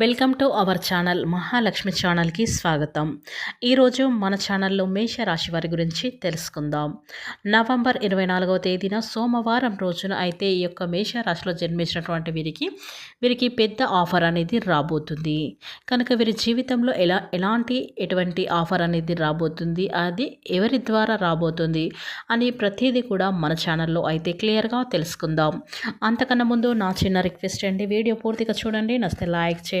Welcome to our channel Mahalakshmi ఛానల్కి స్వాగతం. ఈరోజు మన ఛానల్లో మేషరాశి వారి గురించి తెలుసుకుందాం. నవంబర్ ఇరవై నాలుగవ తేదీన సోమవారం రోజున అయితే ఈ యొక్క మేషరాశిలో జన్మించినటువంటి వీరికి వీరికి పెద్ద ఆఫర్ అనేది రాబోతుంది. కనుక వీరి జీవితంలో ఎలా ఎలాంటి ఎటువంటి ఆఫర్ అనేది రాబోతుంది అది ఎవరి ద్వారా రాబోతుంది అని ప్రతిదీ కూడా మన ఛానల్లో అయితే క్లియర్గా తెలుసుకుందాం. అంతకన్నా ముందు నా చిన్న రిక్వెస్ట్ అండి వీడియో పూర్తిగా చూడండి నచ్చితే లైక్ చేయండి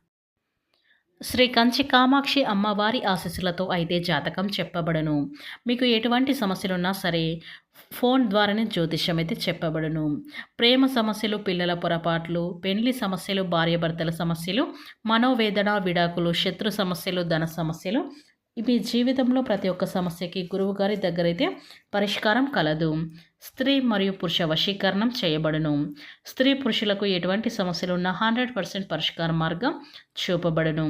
శ్రీ కంచి కామాక్షి అమ్మవారి ఆశీస్సులతో అయితే జాతకం చెప్పబడను. మీకు ఎటువంటి సమస్యలున్నా సరే ఫోన్ ద్వారానే జ్యోతిష్యం అయితే చెప్పబడును. ప్రేమ సమస్యలు పిల్లల పొరపాట్లు పెళ్ళి సమస్యలు భార్యాభర్తల సమస్యలు మనోవేదన విడాకులు శత్రు సమస్యలు ధన సమస్యలు మీ జీవితంలో ప్రతి ఒక్క సమస్యకి గురువు గారి దగ్గరైతే పరిష్కారం కలదు. స్త్రీ మరియు పురుష వశీకరణం చేయబడును. స్త్రీ పురుషులకు ఎటువంటి సమస్యలు ఉన్న హండ్రెడ్ పర్సెంట్ పరిష్కార మార్గం చూపబడును.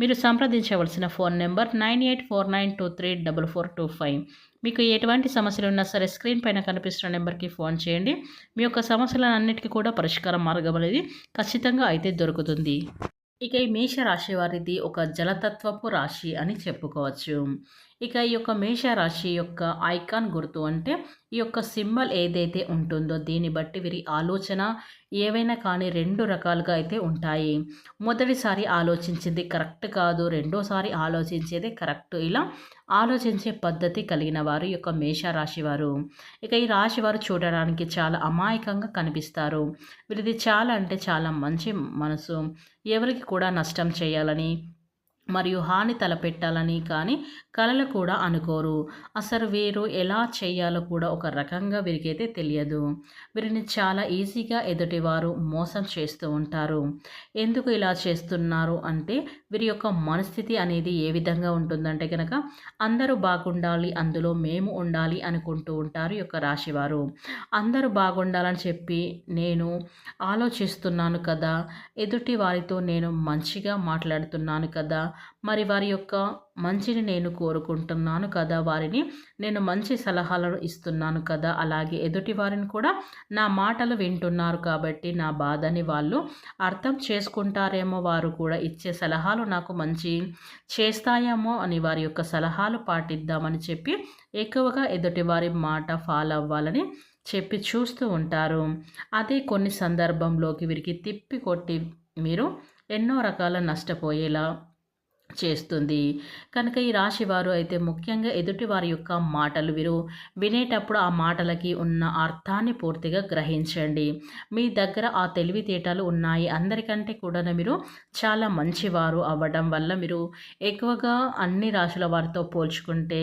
మీరు సంప్రదించవలసిన phone number nine eight four nine two three double four two five. మీకు ఎటువంటి సమస్యలు ఉన్నా సరే స్క్రీన్ పైన కనిపిస్తున్న నెంబర్కి ఫోన్ చేయండి. మీ యొక్క సమస్యలన్నిటికీ కూడా పరిష్కార మార్గం అనేది ఖచ్చితంగా అయితే దొరుకుతుంది. ఇక ఈ మేషరాశి వారిది ఒక జలతత్వపు రాశి అని చెప్పుకోవచ్చు. ఇక ఈ యొక్క మేషరాశి యొక్క ఐకాన్ గుర్తు అంటే ఈ యొక్క సింబల్ ఏదైతే ఉంటుందో దీన్ని బట్టి వీరి ఆలోచన ఏవైనా కానీ రెండు రకాలుగా అయితే ఉంటాయి. మొదటిసారి ఆలోచించింది కరెక్ట్ కాదు రెండోసారి ఆలోచించేది కరెక్ట్. ఇలా ఆలోచించే పద్ధతి కలిగిన వారు ఈ యొక్క మేషరాశి వారు. ఇక ఈ రాశి వారు చూడడానికి చాలా అమాయకంగా కనిపిస్తారు. వీరిది చాలా అంటే చాలా మంచి మనసు. ఎవరికి కూడా నష్టం చేయాలని మరియు హాని తలపెట్టాలని కానీ కళలు కూడా అనుకోరు. అసలు వీరు ఎలా చేయాలో కూడా ఒక రకంగా వీరికైతే తెలియదు. వీరిని చాలా ఈజీగా ఎదుటివారు మోసం చేస్తూ ఉంటారు. ఎందుకు ఇలా చేస్తున్నారు అంటే వీరి యొక్క మనస్థితి అనేది ఏ విధంగా ఉంటుందంటే కనుక అందరూ బాగుండాలి అందులో మేము ఉండాలి అనుకుంటూ ఉంటారు యొక్క రాశివారు. అందరూ బాగుండాలని చెప్పి నేను ఆలోచిస్తున్నాను కదా ఎదుటి వారితో నేను మంచిగా మాట్లాడుతున్నాను కదా మరి వారి యొక్క మంచిని నేను కోరుకుంటున్నాను కదా వారిని నేను మంచి సలహాలను ఇస్తున్నాను కదా. అలాగే ఎదుటి వారిని కూడా నా మాటలు వింటున్నారు కాబట్టి నా బాధని వాళ్ళు అర్థం చేసుకుంటారేమో వారు కూడా ఇచ్చే సలహాలు నాకు మంచి చేస్తాయేమో అని వారి యొక్క సలహాలు పాటిద్దామని చెప్పి ఎక్కువగా ఎదుటి వారి మాట ఫాలో అవ్వాలని చెప్పి చూస్తూ ఉంటారు. అదే కొన్ని సందర్భంలోకి వీరికి తిప్పి కొట్టి మీరు ఎన్నో రకాల నష్టపోయేలా చేస్తుంది. కనుక ఈ రాశి వారు అయితే ముఖ్యంగా ఎదుటి వారి యొక్క మాటలు వీరు వినేటప్పుడు ఆ మాటలకి ఉన్న అర్థాన్ని పూర్తిగా గ్రహించండి. మీ దగ్గర ఆ తెలివితేటలు ఉన్నాయి. అందరికంటే కూడా మీరు చాలా మంచివారు అవ్వడం వల్ల మీరు ఎక్కువగా అన్ని రాశుల వారితో పోల్చుకుంటే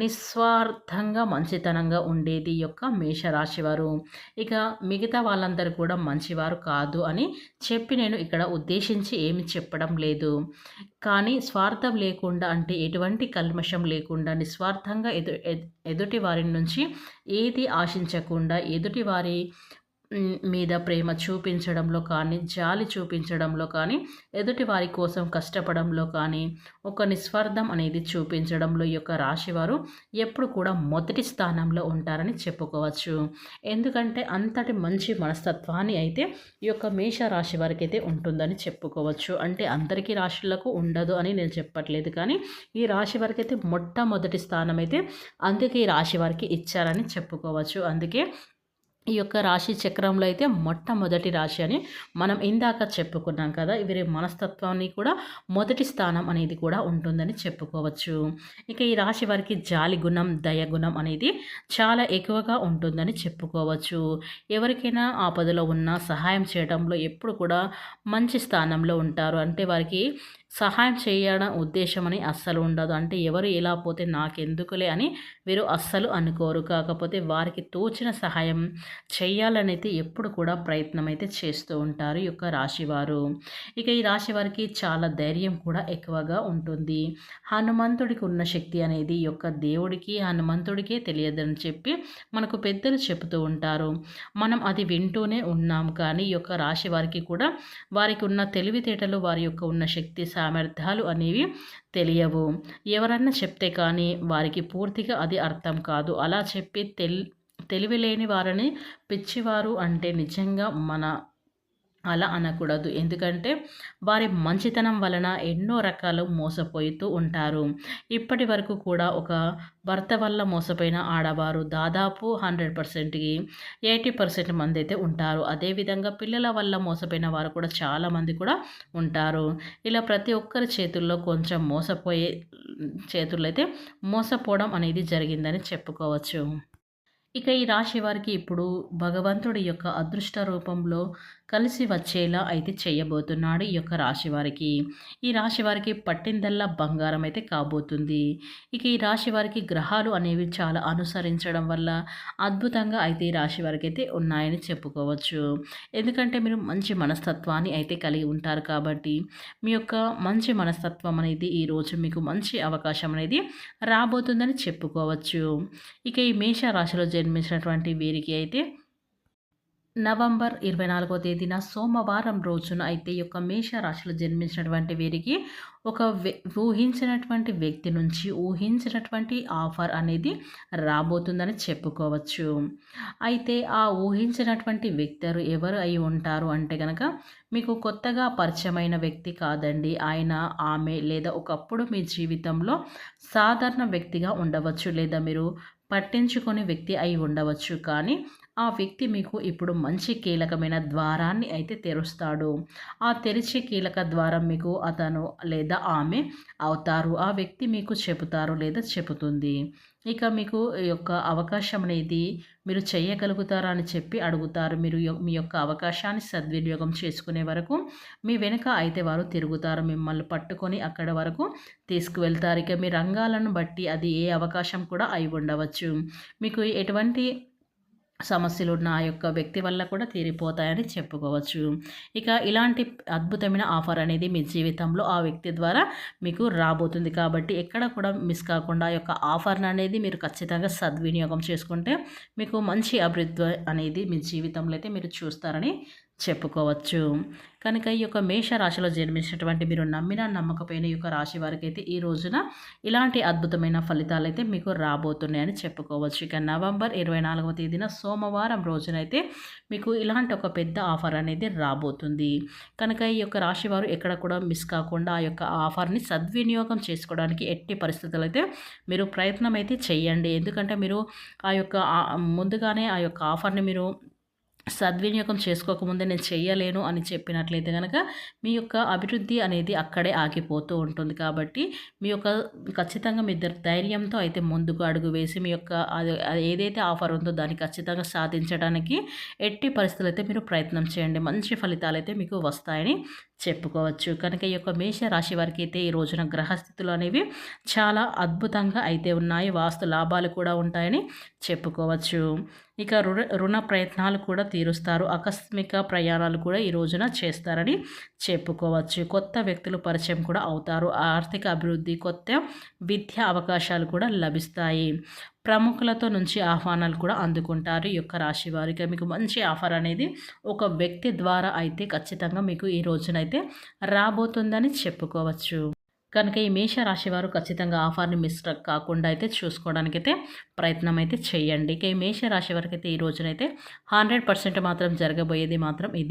నిస్వార్థంగా మంచితనంగా ఉండేది యొక్క మేషరాశి వారు ఇక మిగతా వాళ్ళందరూ కూడా మంచివారు కాదు అని చెప్పి నేను ఇక్కడ ఉద్దేశించి ఏమి చెప్పడం లేదు. కానీ స్వార్థం లేకుండా అంటే ఎటువంటి కల్మషం లేకుండా నిస్వార్థంగా ఎదు ఎదుటి వారి నుంచి ఏది ఆశించకుండా ఎదుటి వారి మీద ప్రేమ చూపించడంలో కానీ జాలి చూపించడంలో కానీ ఎదుటి వారి కోసం కష్టపడంలో కానీ ఒక నిస్వార్థం అనేది చూపించడంలో ఈ యొక్క రాశివారు ఎప్పుడు కూడా మొదటి స్థానంలో ఉంటారని చెప్పుకోవచ్చు. ఎందుకంటే అంతటి మంచి మనస్తత్వాన్ని అయితే ఈ యొక్క మేష రాశి వారికి అయితే ఉంటుందని చెప్పుకోవచ్చు. అంటే అందరికీ రాశులకు ఉండదు అని నేను చెప్పట్లేదు కానీ ఈ రాశి వారికి అయితే మొట్టమొదటి స్థానం అయితే అందుకే ఈ రాశి వారికి ఇచ్చారని చెప్పుకోవచ్చు. అందుకే ఈ యొక్క రాశి చక్రంలో అయితే మొట్టమొదటి రాశి అని మనం ఇందాక చెప్పుకున్నాం కదా వీరి మనస్తత్వాన్ని కూడా మొదటి స్థానం అనేది కూడా ఉంటుందని చెప్పుకోవచ్చు. ఇక ఈ రాశి వారికి జాలి గుణం దయగుణం అనేది చాలా ఎక్కువగా ఉంటుందని చెప్పుకోవచ్చు. ఎవరికైనా ఆపదలో ఉన్న సహాయం చేయడంలో ఎప్పుడు కూడా మంచి స్థానంలో ఉంటారు. అంటే వారికి సహాయం చేయడం ఉద్దేశం అని అస్సలు ఉండదు. అంటే ఎవరు ఎలా పోతే నాకెందుకులే అని వీరు అస్సలు అనుకోరు. కాకపోతే వారికి తోచిన సహాయం చేయాలనైతే ఎప్పుడు కూడా ప్రయత్నం అయితే చేస్తూ ఉంటారు ఈ యొక్క రాశివారు. ఇక ఈ రాశి వారికి చాలా ధైర్యం కూడా ఎక్కువగా ఉంటుంది. హనుమంతుడికి ఉన్న శక్తి అనేది ఈ యొక్క దేవుడికి హనుమంతుడికే తెలియదని చెప్పి మనకు పెద్దలు చెబుతూ ఉంటారు. మనం అది వింటూనే ఉన్నాం కానీ ఈ యొక్క రాశి వారికి కూడా వారికి ఉన్న తెలివితేటలు వారి యొక్క ఉన్న శక్తి సామర్థ్యాలు అనేవి తెలియవు. ఎవరన్నా చెప్తే కానీ వారికి పూర్తిగా అది అర్థం కాదు. అలా చెప్పి తెల్ తెలివి లేని వారిని పిచ్చివారు అంటే నిజంగా మన అలా అనకూడదు. ఎందుకంటే వారి మంచితనం వలన ఎన్నో రకాలు మోసపోతూ ఉంటారు. ఇప్పటి వరకు కూడా ఒక భర్త వల్ల మోసపోయిన ఆడవారు దాదాపు హండ్రెడ్ పర్సెంట్కి ఎయిటీ పర్సెంట్ మంది అయితే ఉంటారు. అదేవిధంగా పిల్లల వల్ల మోసపోయిన వారు కూడా చాలామంది కూడా ఉంటారు. ఇలా ప్రతి ఒక్కరి చేతుల్లో కొంచెం మోసపోయే చేతుల్లో అయితే మోసపోవడం అనేది జరిగిందని చెప్పుకోవచ్చు. ఇక ఈ రాశి వారికి ఇప్పుడు భగవంతుడి యొక్క అదృష్ట రూపంలో కలిసి వచ్చేలా అయితే చేయబోతున్నాడు ఈ యొక్క రాశి వారికి ఈ రాశి వారికి పట్టిందల్లా బంగారం అయితే కాబోతుంది. ఇక ఈ రాశి వారికి గ్రహాలు అనేవి చాలా అనుసరించడం వల్ల అద్భుతంగా అయితే ఈ రాశి వారికి అయితే ఉన్నాయని చెప్పుకోవచ్చు. ఎందుకంటే మీరు మంచి మనస్తత్వాన్ని అయితే కలిగి ఉంటారు కాబట్టి మీ యొక్క మంచి మనస్తత్వం అనేది ఈరోజు మీకు మంచి అవకాశం అనేది రాబోతుందని చెప్పుకోవచ్చు. ఇక ఈ మేష రాశిలో జన్మించినటువంటి వీరికి అయితే నవంబర్ ఇరవై నాలుగో తేదీన సోమవారం రోజున అయితే ఈ యొక్క మేషరాశిలో జన్మించినటువంటి వీరికి ఒక ఊహించినటువంటి వ్యక్తి నుంచి ఊహించినటువంటి ఆఫర్ అనేది రాబోతుందని చెప్పుకోవచ్చు. అయితే ఆ ఊహించినటువంటి వ్యక్తి ఎవరు అయి ఉంటారు అంటే కనుక మీకు కొత్తగా పరిచయమైన వ్యక్తి కాదండి. ఆయన ఆమె లేదా ఒకప్పుడు మీ జీవితంలో సాధారణ వ్యక్తిగా ఉండవచ్చు లేదా మీరు పట్టించుకొని వ్యక్తి అయి ఉండవచ్చు. కానీ ఆ వ్యక్తి మీకు ఇప్పుడు మంచి కీలకమైన ద్వారాన్ని అయితే తెరుస్తాడు. ఆ తెరిచే కీలక ద్వారం మీకు అతను లేదా ఆమె అవుతారు. ఆ వ్యక్తి మీకు చెబుతారు లేదా చెబుతుంది. ఇక మీకు ఈ యొక్క అవకాశం అనేది మీరు చేయగలుగుతారా అని చెప్పి అడుగుతారు. మీరు మీ యొక్క అవకాశాన్ని సద్వినియోగం చేసుకునే వరకు మీ వెనుక అయితే వారు తిరుగుతారు. మిమ్మల్ని పట్టుకొని అక్కడ వరకు తీసుకువెళ్తారు. ఇక మీ రంగాలను బట్టి అది ఏ అవకాశం కూడా అయి ఉండవచ్చు. మీకు ఎటువంటి సమస్యలు ఉన్న ఆ యొక్క వ్యక్తి వల్ల కూడా తీరిపోతాయని చెప్పుకోవచ్చు. ఇక ఇలాంటి అద్భుతమైన ఆఫర్ అనేది మీ జీవితంలో ఆ వ్యక్తి ద్వారా మీకు రాబోతుంది. కాబట్టి ఎక్కడ కూడా మిస్ కాకుండా ఆ యొక్క ఆఫర్ని అనేది మీరు ఖచ్చితంగా సద్వినియోగం చేసుకుంటే మీకు మంచి అభివృద్ధి అనేది మీ జీవితంలో అయితే మీరు చూస్తారని చెప్పుకోవచ్చు. కనుక ఈ యొక్క మేషరాశిలో జన్మించినటువంటి మీరు నమ్మిన నమ్మకపోయిన ఈ యొక్క రాశి వారికి అయితే ఈ రోజున ఇలాంటి అద్భుతమైన ఫలితాలు అయితే మీకు రాబోతున్నాయని చెప్పుకోవచ్చు. ఇక నవంబర్ ఇరవై నాలుగవ తేదీన సోమవారం రోజునైతే మీకు ఇలాంటి ఒక పెద్ద ఆఫర్ అనేది రాబోతుంది. కనుక ఈ యొక్క రాశి వారు ఎక్కడ కూడా మిస్ కాకుండా ఆ యొక్క ఆఫర్ని సద్వినియోగం చేసుకోవడానికి ఎట్టి పరిస్థితులు అయితే మీరు ప్రయత్నం అయితే చేయండి ఎందుకంటే మీరు ఆ యొక్క ముందుగానే ఆ యొక్క ఆఫర్ని మీరు సద్వినియోగం చేసుకోకముందే నేను చేయలేను అని చెప్పినట్లయితే కనుక మీ యొక్క అభివృద్ధి అనేది అక్కడే ఆగిపోతూ ఉంటుంది కాబట్టి మీ యొక్క ఖచ్చితంగా మీ ధైర్యంతో అయితే ముందుకు అడుగు వేసి మీ యొక్క ఏదైతే ఆఫర్ ఉందో దాన్ని ఖచ్చితంగా సాధించడానికి ఎట్టి పరిస్థితులు అయితే మీరు ప్రయత్నం చేయండి. మంచి ఫలితాలు అయితే మీకు వస్తాయని చెప్పుకోవచ్చు. కనుక ఈ యొక్క మేష రాశి వారికి అయితే ఈ రోజున గ్రహస్థితులు అనేవి చాలా అద్భుతంగా అయితే ఉన్నాయి. వాస్తు లాభాలు కూడా ఉంటాయని చెప్పుకోవచ్చు. ఇక రుణ రుణ ప్రయత్నాలు కూడా తీరుస్తారు. ఆకస్మిక ప్రయాణాలు కూడా ఈ రోజున చేస్తారని చెప్పుకోవచ్చు. కొత్త వ్యక్తులు పరిచయం కూడా అవుతారు. ఆర్థిక అభివృద్ధి కొత్త విద్యా అవకాశాలు కూడా లభిస్తాయి. ప్రముఖులతో నుంచి ఆహ్వానాలు కూడా అందుకుంటారు. ఈ యొక్క రాశి వారికి మీకు మంచి ఆఫర్ అనేది ఒక వ్యక్తి ద్వారా అయితే ఖచ్చితంగా మీకు ఈ రోజునైతే రాబోతుందని చెప్పుకోవచ్చు. కనుక ఈ మేష రాశి వారు ఖచ్చితంగా ఆఫర్ని మిస్ కాకుండా అయితే చూసుకోవడానికి అయితే ప్రయత్నం అయితే చేయండి. ఇక ఈ మేష రాశి వారికి అయితే ఈ రోజునైతే హండ్రెడ్ పర్సెంట్ మాత్రం జరగబోయేది మాత్రం ఇదే.